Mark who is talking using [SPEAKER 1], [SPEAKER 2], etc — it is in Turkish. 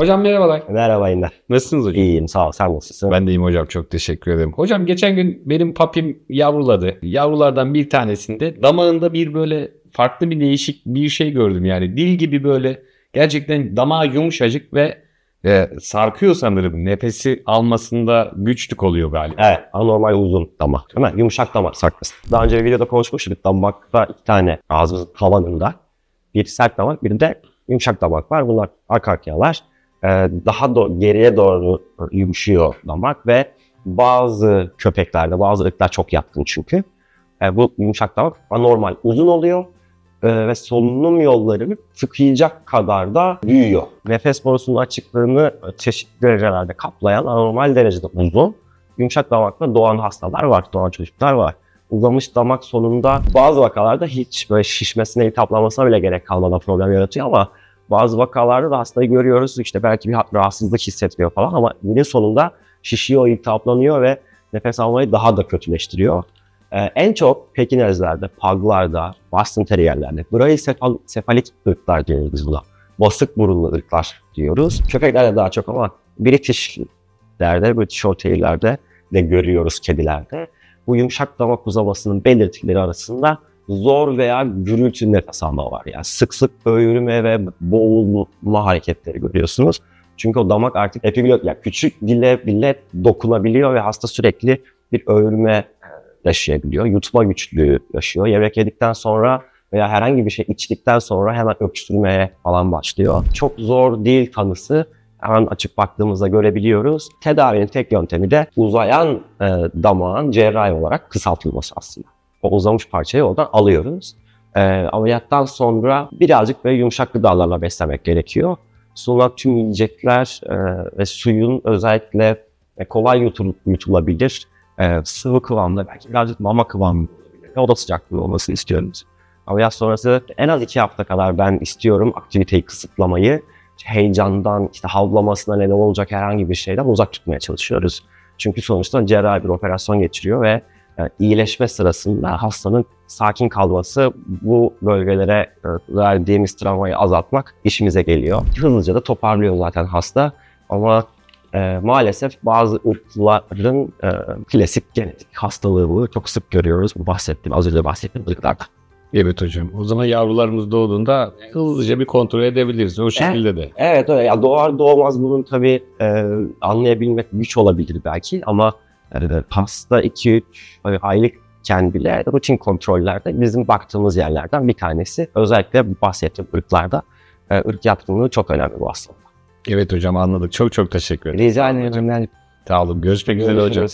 [SPEAKER 1] Hocam merhabalar.
[SPEAKER 2] Merhaba yine.
[SPEAKER 1] Nasılsınız hocam?
[SPEAKER 2] İyiyim sağ ol. Sen nasılsın?
[SPEAKER 1] Ben de iyiyim hocam çok teşekkür ederim. Hocam geçen gün benim papim yavruladı. Yavrulardan bir tanesinde damağında bir böyle farklı bir değişik bir şey gördüm yani. Dil gibi böyle gerçekten damağı yumuşacık ve e, sarkıyor sanırım. Nefesi almasında güçlük oluyor galiba.
[SPEAKER 2] Evet anormal uzun damak. Değil mi? Yumuşak damak sarkması. Daha önce bir videoda konuşmuştuk. Damakta iki tane ağzımızın tavanında. Bir sert damak bir de yumuşak damak var. Bunlar. Ee, daha do- geriye doğru yumuşuyor damak ve bazı köpeklerde bazı ırklar çok yatkın çünkü. Ee, bu yumuşak damak anormal uzun oluyor. Ee, ve solunum yollarını tıkayacak kadar da büyüyor. Nefes borusunun açıklığını çeşitli derecelerde kaplayan anormal derecede uzun, yumuşak damakla doğan hastalar var, doğan çocuklar var. Uzamış damak sonunda bazı vakalarda hiç böyle şişmesine, iltihaplanmasına bile gerek kalmadan problem yaratıyor ama bazı vakalarda da hastayı görüyoruz işte belki bir rahatsızlık hissetmiyor falan ama günün sonunda şişiyor, iltihaplanıyor ve nefes almayı daha da kötüleştiriyor. Ee, en çok Pekinezlerde, paglarda, Boston Terrier'lerde, Brachycephalic ırklar diyoruz biz buna. Basık burunlu ırklar diyoruz. Köpeklerde daha çok ama British'lerde, British Shorthair'lerde de görüyoruz kedilerde. Bu yumuşak damak uzamasının belirtileri arasında zor veya gürültü nefes alma var. Yani sık sık öğürme ve boğulma hareketleri görüyorsunuz. Çünkü o damak artık epiglot, yani küçük dile bile dokunabiliyor ve hasta sürekli bir öğürme yaşayabiliyor. Yutma güçlüğü yaşıyor. Yemek yedikten sonra veya herhangi bir şey içtikten sonra hemen öksürmeye falan başlıyor. Çok zor değil tanısı. Hemen açıp baktığımızda görebiliyoruz. Tedavinin tek yöntemi de uzayan e, damağın cerrahi olarak kısaltılması aslında. O uzamış parçayı oradan alıyoruz. E, ameliyattan sonra birazcık böyle yumuşak gıdalarla beslemek gerekiyor. Sunulan tüm yiyecekler e, ve suyun özellikle e, kolay yutul- yutulabilir e, sıvı kıvamda belki birazcık mama kıvamı. Oda sıcaklığı olmasını istiyoruz. Ameliyat sonrası en az iki hafta kadar ben istiyorum aktiviteyi kısıtlamayı. Heyecandan, işte havlamasına neden olacak herhangi bir şeyden uzak tutmaya çalışıyoruz. Çünkü sonuçta cerrahi bir operasyon geçiriyor ve iyileşme sırasında hastanın sakin kalması bu bölgelere e, verdiğimiz travmayı azaltmak işimize geliyor. Hızlıca da toparlıyor zaten hasta ama e, maalesef bazı ırkların e, klasik genetik hastalığı bu. Çok sık görüyoruz bu bahsettiğim, az önce bahsettiğim ırklarda.
[SPEAKER 1] Evet hocam. O zaman yavrularımız doğduğunda hızlıca bir kontrol edebiliriz. O şekilde de.
[SPEAKER 2] Evet öyle. Ya doğar doğmaz bunun tabii e, anlayabilmek güç olabilir belki ama yani hasta 2-3 aylıkken bile rutin kontrollerde bizim baktığımız yerlerden bir tanesi. Özellikle bahsettiğim ırklarda e, ırk yatkınlığı çok önemli bu hastalık.
[SPEAKER 1] Evet hocam anladık. Çok çok teşekkür ederim.
[SPEAKER 2] Rica ederim.
[SPEAKER 1] Sağ olun. Görüşmek üzere hocam.